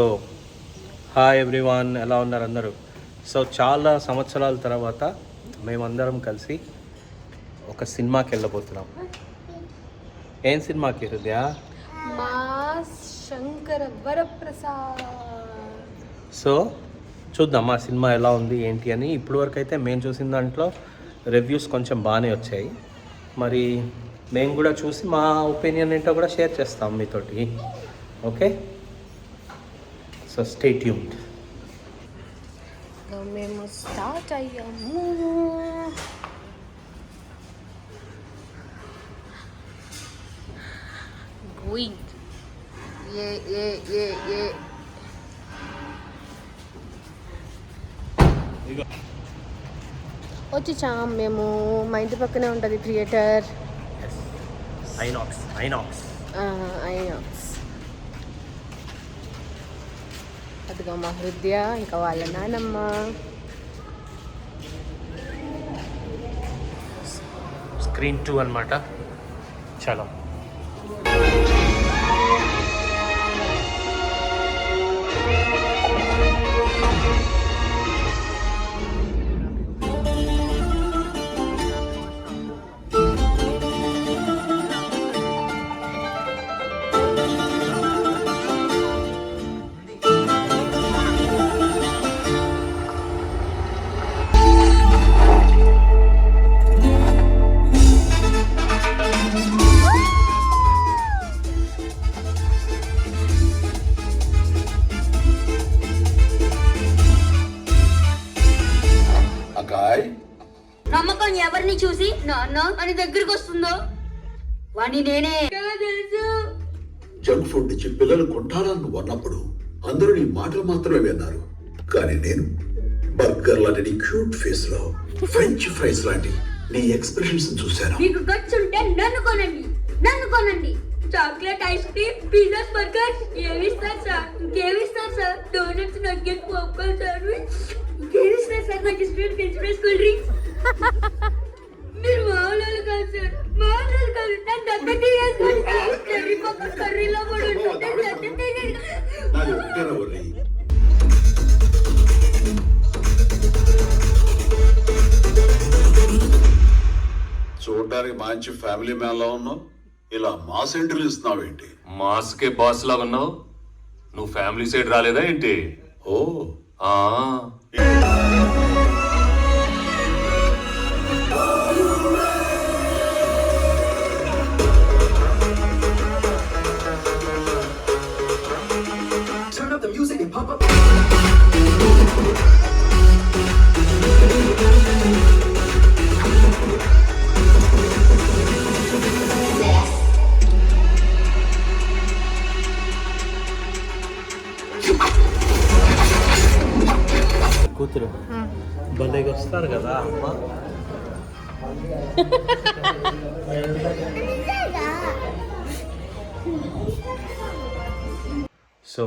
So hi everyone ఎలా ఉన్నారు అందరూ? సో చాలా సంవత్సరాల తర్వాత మేమందరం కలిసి ఒక సినిమాకి వెళ్ళబోతున్నాం. ఏం సినిమాకి హృదయ? శంకర వరప్రసాద్. సో చూద్దాం ఆ సినిమా ఎలా ఉంది ఏంటి అని. ఇప్పటివరకు అయితే మేము చూసిన దాంట్లో రివ్యూస్ కొంచెం బాగానే వచ్చాయి. మరి మేము కూడా చూసి మా ఒపీనియన్ ఏంటో కూడా షేర్ చేస్తాం మీతోటి. ఓకే సో స్టే ట్యూన్డ్ మేము స్టార్ట్ అయ్యాము గోయింగ్ ఏ ఏ ఏ ఏ వచ్చేసాం మేము మా ఇంటి పక్కనే ఉంటుంది థియేటర్ ఐనాక్స్ ఐనాక్స్ ఐనాక్స్ అదిగో మా హృదయ ఇంకా వాళ్ళ నానమ్మ. స్క్రీన్ టూ అనమాట చలో. నమ్మకం ఎవరిని చూసి నాన్న అని దగ్గరికి వస్తుందో? వాణ్ణి నేనే. తెలుసు? జంక్ ఫుడ్ ఇచ్చి పిల్లలు కొంటారని నువ్వు అన్నప్పుడు అందరూ నీ మాటలు మాత్రమే విన్నారు. కానీ నేను బర్గర్ లాంటి నీ క్యూట్ ఫేస్లో ఫ్రెంచ్ ఫ్రైస్ లాంటి నీ ఎక్స్ప్రెషన్స్ చూశాను. మీకు గట్స్ ఉంటే నన్ను కొనండి నన్ను కొనండి. Chocolate ice cream pizzas burger ఏమిస్తారు sir? ఇంకేమిస్తారు sir? Donuts nugget popcorn sandwich ఇంకేమిస్తారు sir? నాకు ఇష్టం ఫ్రెంచ్ ఫ్రైస్ కూల్ డ్రింక్స్. చూడడానికి మంచి ఫ్యామిలీ మ్యాన్ లా ఉన్నావు. ఇలా మా సెంటర్లు ఇస్తున్నావేంటి మాస్కే బాస్ లాగా ఉన్నావు. నువ్వు ఫ్యామిలీ సైడ్ రాలేదా ఏంటి? ఓ. ఆ. దగ్గర వస్తారు కదా అమ్మ. సో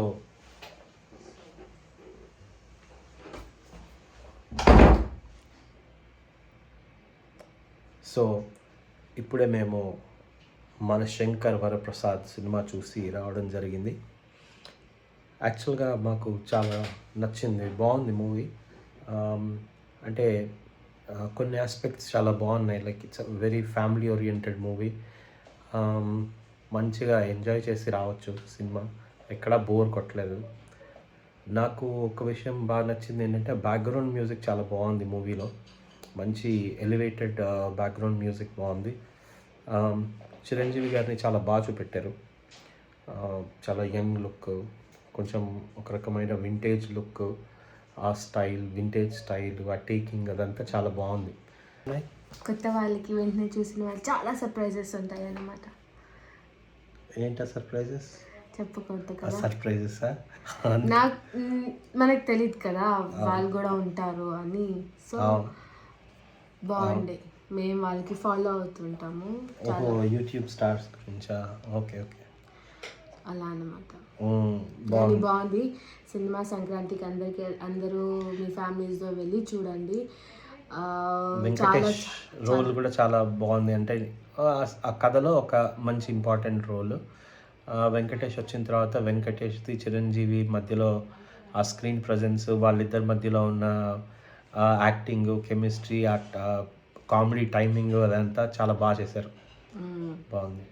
సో ఇప్పుడే మేము మన శంకర్ వరప్రసాద్ సినిమా చూసి రావడం జరిగింది. యాక్చువల్గా మాకు చాలా నచ్చింది బాగుంది మూవీ. అంటే కొన్ని ఆస్పెక్ట్స్ చాలా బాగున్నాయి. Like it's very family oriented movie మంచిగా ఎంజాయ్ చేసి రావచ్చు సినిమా. ఎక్కడా బోర్ కొట్టలేదు. నాకు ఒక విషయం బాగా నచ్చింది ఏంటంటే బ్యాక్గ్రౌండ్ మ్యూజిక్ చాలా బాగుంది మూవీలో. మంచి ఎలివేటెడ్ బ్యాక్గ్రౌండ్ మ్యూజిక్ బాగుంది. Um, చిరంజీవి గారిని చాలా బాగా చూపెట్టారు. చాలా యంగ్ లుక్ కొంచెం ఒక రకమైన వింటేజ్ లుక్ ఆ స్టైల్ వింటేజ్ స్టైల్ ఆ టేకింగ్ అదంతా చాలా బాగుంది. కొత్త వాళ్ళకి వెంటనే చూసిన వాళ్ళు చాలా సర్ప్రైజెస్ ఉంటాయి అన్నమాట. ఏంటా సర్ప్రైజెస్ చెప్పుకోవద్దు ఆ కదా. సర్ప్రైజెస్ నాకు మనకు తెలియదు కదా వాళ్ళు కూడా ఉంటారు అని. సో బాగుండే. మేము వాళ్ళకి ఫాలో అవుతుంటాము. యూట్యూబ్ స్టార్స్ గురించా? Okay okay. అలా అన్నమాట. మ్మ్, కానీ బాగుంది. సినిమా సంక్రాంతికి అందరికి అందరూ మీ ఫ్యామిలీస్తో వెళ్ళి చూడండి. వెంకటేష్ రోల్ కూడా చాలా బాగుంది. అంటే ఆ- కథలో ఒక మంచి ఇంపార్టెంట్ రోల్. వెంకటేష్ వచ్చిన తర్వాత వెంకటేష్ది చిరంజీవి మధ్యలో ఆ స్క్రీన్ ప్రజెన్స్ వాళ్ళిద్దరి మధ్యలో ఉన్న యాక్టింగ్ కెమిస్ట్రీ ఆ కామెడీ టైమింగ్ అదంతా చాలా బాగా చేశారు. బాగుంది.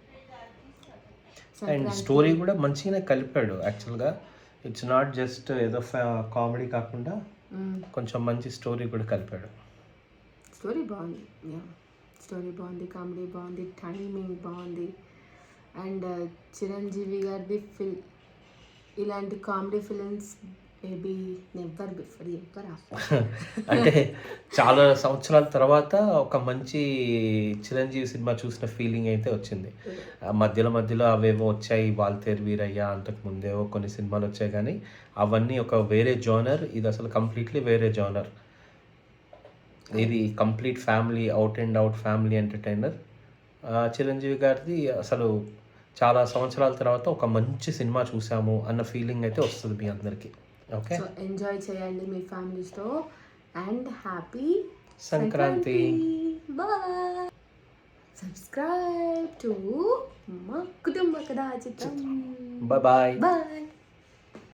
అండ్ స్టోరీ కూడా మంచిగానే కలిపాడు యాక్చువల్గా ఇట్స్ నాట్ జస్ట్ ఏదో కామెడీ కాకుండా మ్మ్. కొంచెం మంచి స్టోరీ కూడా కలిపాడు. స్టోరీ బాగుంది. స్టోరీ బాగుంది కామెడీ బాగుంది టైమింగ్ బాగుంది. అండ్ చిరంజీవి గారిది ఫిల్ ఇలాంటి comedy films maybe never before ever after అంటే చాలా సంవత్సరాల తర్వాత ఒక మంచి చిరంజీవి సినిమా చూసిన ఫీలింగ్ అయితే వచ్చింది. మధ్యలో మధ్యలో అవేవో వచ్చాయి వాల్తేరు వీరయ్య అంతకు ముందేవో కొన్ని సినిమాలు వచ్చాయి కానీ అవన్నీ ఒక వేరే జోనర్. ఇది అసలు కంప్లీట్లీ వేరే జోనర్. ఇది complete family out and out family entertainer. Chiranjeevi గారిది అసలు చాలా సంవత్సరాల తర్వాత ఒక మంచి సినిమా చూసాము అన్న ఫీలింగ్ అయితే వస్తుంది మీ అందరికీ. ఓకే సో ఎంజాయ్ చేయండి మీ ఫ్యామిలీస్తో and happy Sankranti. Bye subscribe to మా కుటుంబ కథా చిత్రం బాయ్ బాయ్